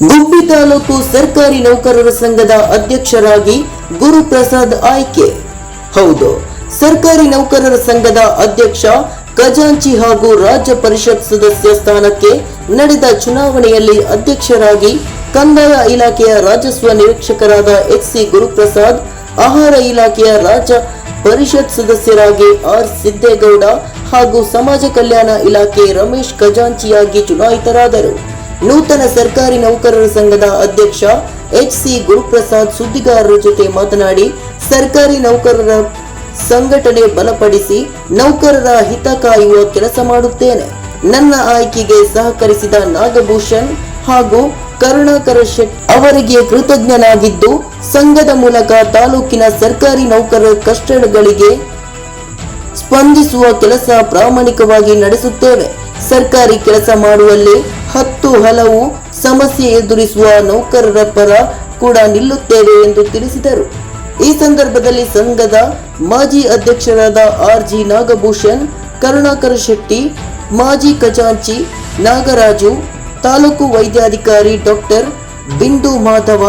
ಗುಬ್ಬಿ ತಾಲೂಕು ಸರ್ಕಾರಿ ನೌಕರರ ಸಂಘದ ಅಧ್ಯಕ್ಷರಾಗಿ ಗುರುಪ್ರಸಾದ್ ಆಯ್ಕೆ. ಹೌದು, ಸರ್ಕಾರಿ ನೌಕರರ ಸಂಘದ ಅಧ್ಯಕ್ಷ ಖಜಾಂಚಿ ಹಾಗೂ ರಾಜ್ಯ ಪರಿಷತ್ ಸದಸ್ಯ ಸ್ಥಾನಕ್ಕೆ ನಡೆದ ಚುನಾವಣೆಯಲ್ಲಿ ಅಧ್ಯಕ್ಷರಾಗಿ ಕಂದಾಯ ಇಲಾಖೆಯ ರಾಜಸ್ವ ನಿರೀಕ್ಷಕರಾದ ಎಚ್ ಸಿ ಗುರುಪ್ರಸಾದ್, ಆಹಾರ ಇಲಾಖೆಯ ರಾಜ್ಯ ಪರಿಷತ್ ಸದಸ್ಯರಾಗಿ ಆರ್ ಸಿದ್ದೇಗೌಡ ಹಾಗೂ ಸಮಾಜ ಕಲ್ಯಾಣ ಇಲಾಖೆ ರಮೇಶ್ ಖಜಾಂಚಿಯಾಗಿ ಚುನಾಯಿತರಾದರು. ನೂತನ ಸರ್ಕಾರಿ ನೌಕರರ ಸಂಘದ ಅಧ್ಯಕ್ಷ ಎಚ್ ಸಿ ಗುರುಪ್ರಸಾದ್ ಸುದ್ದಿಗಾರರ ಜೊತೆ ಮಾತನಾಡಿ, ಸರ್ಕಾರಿ ನೌಕರರ ಸಂಘಟನೆ ಬಲಪಡಿಸಿ ನೌಕರರ ಹಿತ ಕಾಯುವ ಕೆಲಸ ಮಾಡುತ್ತೇನೆ. ನನ್ನ ಆಯ್ಕೆಗೆ ಸಹಕರಿಸಿದ ನಾಗಭೂಷಣ್ ಹಾಗೂ ಕರುಣಾಕರ ಶೆಟ್ ಅವರಿಗೆ ಕೃತಜ್ಞನಾಗಿದ್ದು, ಸಂಘದ ಮೂಲಕ ತಾಲೂಕಿನ ಸರ್ಕಾರಿ ನೌಕರರ ಕಷ್ಟಗಳಿಗೆ ಸ್ಪಂದಿಸುವ ಕೆಲಸ ಪ್ರಾಮಾಣಿಕವಾಗಿ ನಡೆಸುತ್ತೇವೆ ಸರ್ಕಾರಿ ಕೆಲಸ ಮಾಡುವಲ್ಲಿ ಹತ್ತು ಹಲವು ಸಮಸ್ಯೆ ಎದುರಿಸುವ ನೌಕರರ ಪರ ಕೂಡ ನಿಲ್ಲುತ್ತೇವೆ ಎಂದು ತಿಳಿಸಿದರು. ಈ ಸಂದರ್ಭದಲ್ಲಿ ಸಂಘದ ಮಾಜಿ ಅಧ್ಯಕ್ಷರಾದ ಆರ್ ಜಿ ನಾಗಭೂಷಣ್, ಕರುಣಾಕರ ಶೆಟ್ಟಿ, ಮಾಜಿ ಖಜಾಂಚಿ ನಾಗರಾಜು, ತಾಲೂಕು ವೈದ್ಯಾಧಿಕಾರಿ ಡಾಕ್ಟರ್ ಬಿಂದು ಮಾಧವ,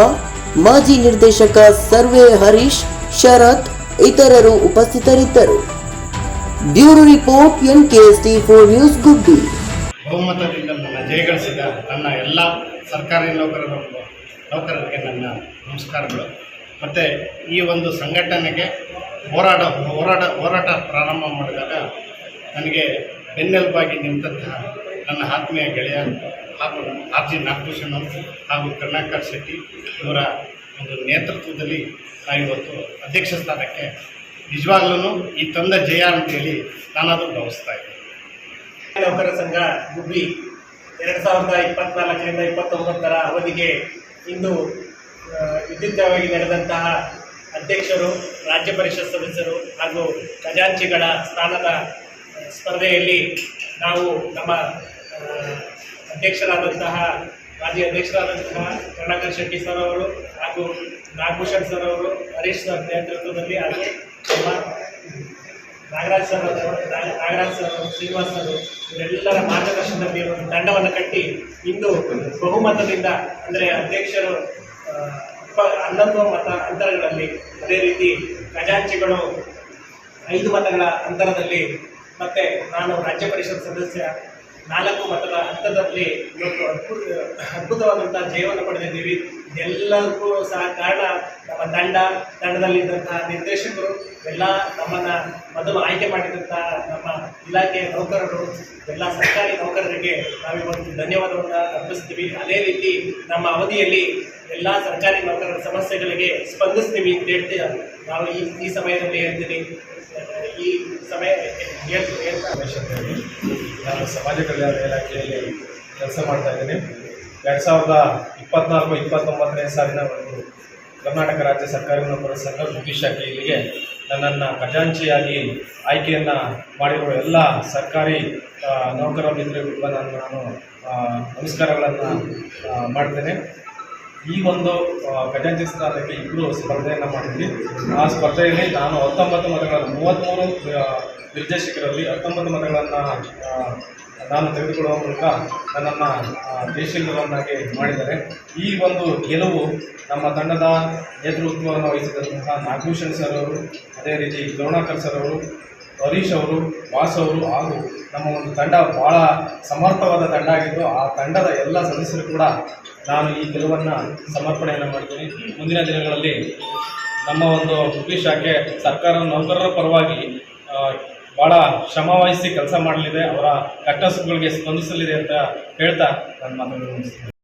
ಮಾಜಿ ನಿರ್ದೇಶಕ ಸರ್ವೆ ಹರೀಶ್ ಶರತ್ ಇತರರು ಉಪಸ್ಥಿತರಿದ್ದರು. Bureau report N T four news Gubbi. ಬಹುಮತದಿಂದ ನನ್ನ ಜಯಗಳಿಸಿದ ನನ್ನ ಎಲ್ಲ ಸರ್ಕಾರಿ ನೌಕರರ, ನೌಕರರಿಗೆ ನನ್ನ ನಮಸ್ಕಾರಗಳು. ಮತ್ತು ಈ ಒಂದು ಸಂಘಟನೆಗೆ ಹೋರಾಟ ಹೋರಾಟ ಹೋರಾಟ ಪ್ರಾರಂಭ ಮಾಡಿದಾಗ ನನಗೆ ಬೆನ್ನೆಲುಬಾಗಿ ನಿಂತಹ ನನ್ನ ಆತ್ಮೀಯ ಗೆಳೆಯ ಹಾಗೂ ಆರ್ ಜಿ ನಾಗಭೂಷಣ್ ಹಾಗೂ ಕರುಣಾಕರ್ ಶೆಟ್ಟಿ ಇವರ ಒಂದು ನೇತೃತ್ವದಲ್ಲಿ ಇವತ್ತು ಅಧ್ಯಕ್ಷ ಸ್ಥಾನಕ್ಕೆ ನಿಜವಾಗ್ಲೂ ಈ ತಂದ ಜಯ ಅಂತೇಳಿ ನಾನದು ಭಾವಿಸ್ತಾ ಇದ್ದೀನಿ. ನೌಕರ ಸಂಘ ಗುಬ್ಬಿ ಎರಡು ಸಾವಿರದ ಇಪ್ಪತ್ನಾಲ್ಕರಿಂದ ಇಪ್ಪತ್ತೊಂಬತ್ತರ ಅವಧಿಗೆ ಇಂದು ವಿದ್ಯುಕ್ತವಾಗಿ ನಡೆದಂತಹ ಅಧ್ಯಕ್ಷರು, ರಾಜ್ಯ ಪರಿಷತ್ ಸದಸ್ಯರು ಹಾಗೂ ಖಜಾಂಚಿಗಳ ಸ್ಥಾನದ ಸ್ಪರ್ಧೆಯಲ್ಲಿ ನಾವು ನಮ್ಮ ಅಧ್ಯಕ್ಷರಾದಂತಹ ಮಾಜಿ ಅಧ್ಯಕ್ಷರಾದಂತಹ ಕರುಣಾಕರ್ ಶೆಟ್ಟಿ ಸರ್ ಅವರು ಹಾಗೂ ನಾಗಭೂಷಣ್ ಸರ್ ಅವರು, ಹರೀಶ್ ಸರ್ ನೇತೃತ್ವದಲ್ಲಿ ಹಾಗೂ ನಮ್ಮ ನಾಗರಾಜ್ ಸರ್ ನಾಗ- ನಾಗರಾಜ್ ಸರ್ ಶ್ರೀನಿವಾಸ್ ಸರ್ ಇವರೆಲ್ಲರ ಮಾರ್ಗದರ್ಶನದಲ್ಲಿ ಒಂದು ತಂಡವನ್ನು ಕಟ್ಟಿ ಇಂದು ಬಹುಮತದಿಂದ ಅಂದರೆ ಅಧ್ಯಕ್ಷರು ಇಪ್ಪ ಹನ್ನೊಂದು ಮತ ಅಂತರಗಳಲ್ಲಿ ಅದೇ ರೀತಿ ಖಜಾಂಚಿಗಳು ಐದು ಮತಗಳ ಅಂತರದಲ್ಲಿ ಮತ್ತೆ ನಾನು ರಾಜ್ಯ ಪರಿಷತ್ ಸದಸ್ಯ ನಾಲ್ಕು ಮತದ ಅಂತರದಲ್ಲಿ ಇವತ್ತು ಅದ್ಭುತ ಅದ್ಭುತವಾದಂಥ ಜಯವನ್ನು ಪಡೆದಿದ್ದೀವಿ. ಎಲ್ಲರಿಗೂ ಸಹ ಕಾರಣ ನಮ್ಮ ತಂಡ, ತಂಡದಲ್ಲಿದ್ದಂತಹ ನಿರ್ದೇಶಕರು ಎಲ್ಲ ನಮ್ಮನ್ನು ಮೊದಲು ಆಯ್ಕೆ ಮಾಡಿದಂತಹ ನಮ್ಮ ಇಲಾಖೆಯ ನೌಕರರು, ಎಲ್ಲ ಸರ್ಕಾರಿ ನೌಕರರಿಗೆ ನಾವಿವತ್ತು ಧನ್ಯವಾದವನ್ನು ಅರ್ಪಿಸ್ತೀವಿ. ಅದೇ ರೀತಿ ನಮ್ಮ ಅವಧಿಯಲ್ಲಿ ಎಲ್ಲ ಸರ್ಕಾರಿ ನೌಕರರ ಸಮಸ್ಯೆಗಳಿಗೆ ಸ್ಪಂದಿಸ್ತೀವಿ ಅಂತ ಹೇಳ್ತೀವಿ ನಾವು ಈ ಈ ಸಮಯದಲ್ಲಿ ಹೇಳ್ತೀನಿ. ಈ ಸಮಯ ಹೇಳ್- ಹೇಳ್ತಾ. ನಾನು ಸಮಾಜ ಕಲ್ಯಾಣ ಇಲಾಖೆಯಲ್ಲಿ ಕೆಲಸ ಮಾಡ್ತಾ ಇದ್ದೀನಿ. ಎರಡು ಸಾವಿರದ ಇಪ್ಪತ್ನಾಲ್ಕು, ಇಪ್ಪತ್ತೊಂಬತ್ತನೇ ಸಾಲಿನ ಒಂದು ಕರ್ನಾಟಕ ರಾಜ್ಯ ಸರ್ಕಾರಿ ನೌಕರರ ಸಂಘ ಬ್ರಿಟಿಷ್ ಶಾಖೆ ಇಲ್ಲಿಗೆ ನನ್ನನ್ನು ಖಜಾಂಚಿಯಾಗಿ ಆಯ್ಕೆಯನ್ನು ಮಾಡಿರುವ ಎಲ್ಲ ಸರ್ಕಾರಿ ನೌಕರ ಮಿತ್ರರಿಗೂ ನಾನು ನಾನು ನಮಸ್ಕಾರಗಳನ್ನು ಮಾಡ್ತೇನೆ. ಈ ಒಂದು ಖಜಾಂಚಿ ಸ್ಥಾನಕ್ಕೆ ಇಬ್ಬರು ಸ್ಪರ್ಧೆಯನ್ನು ಮಾಡಿದ್ವಿ. ಆ ಸ್ಪರ್ಧೆಯಲ್ಲಿ ನಾನು ಹತ್ತೊಂಬತ್ತು ಮತಗಳನ್ನು ಮೂವತ್ತ್ಮೂರು ನಿರ್ದೇಶಕರಲ್ಲಿ ಹತ್ತೊಂಬತ್ತು ಮತಗಳನ್ನು ನಾನು ತೆಗೆದುಕೊಳ್ಳುವ ಮೂಲಕ ನನ್ನನ್ನು ಜಯಶೀಲರನ್ನಾಗಿ ಮಾಡಿದ್ದಾರೆ. ಈ ಒಂದು ಗೆಲುವು ನಮ್ಮ ತಂಡದ ನೇತೃತ್ವವನ್ನು ವಹಿಸಿದಂತಹ ನಾಗಭೂಷಣ್ ಸರ್ ಅವರು, ಅದೇ ರೀತಿ ಕರುಣಾಕರ್ ಸರ್ ಅವರು, ಹರೀಶ್ ಅವರು, ವಾಸ್ ಅವರು ಹಾಗೂ ನಮ್ಮ ಒಂದು ತಂಡ ಭಾಳ ಸಮರ್ಥವಾದ ತಂಡ ಆಗಿದ್ದು, ಆ ತಂಡದ ಎಲ್ಲ ಸದಸ್ಯರು ಕೂಡ ನಾನು ಈ ಗೆಲುವನ್ನು ಸಮರ್ಪಣೆಯನ್ನು ಮಾಡ್ತೀನಿ. ಮುಂದಿನ ದಿನಗಳಲ್ಲಿ ನಮ್ಮ ಒಂದು ಕೃಷಿ ಸರ್ಕಾರ ನೌಕರರ ಪರವಾಗಿ ಆ, ಶ್ರಮ ಶ್ರಮವಹಿಸಿ ಕೆಲಸ ಮಾಡಲಿದೆ. ಅವರ ಕಟ್ಟಸುಗಳಿಗೆ ಸ್ಪಂದಿಸಲಿದೆ ಅಂತ ಹೇಳ್ತಾ ನನ್ನ ಮಾತನ್ನು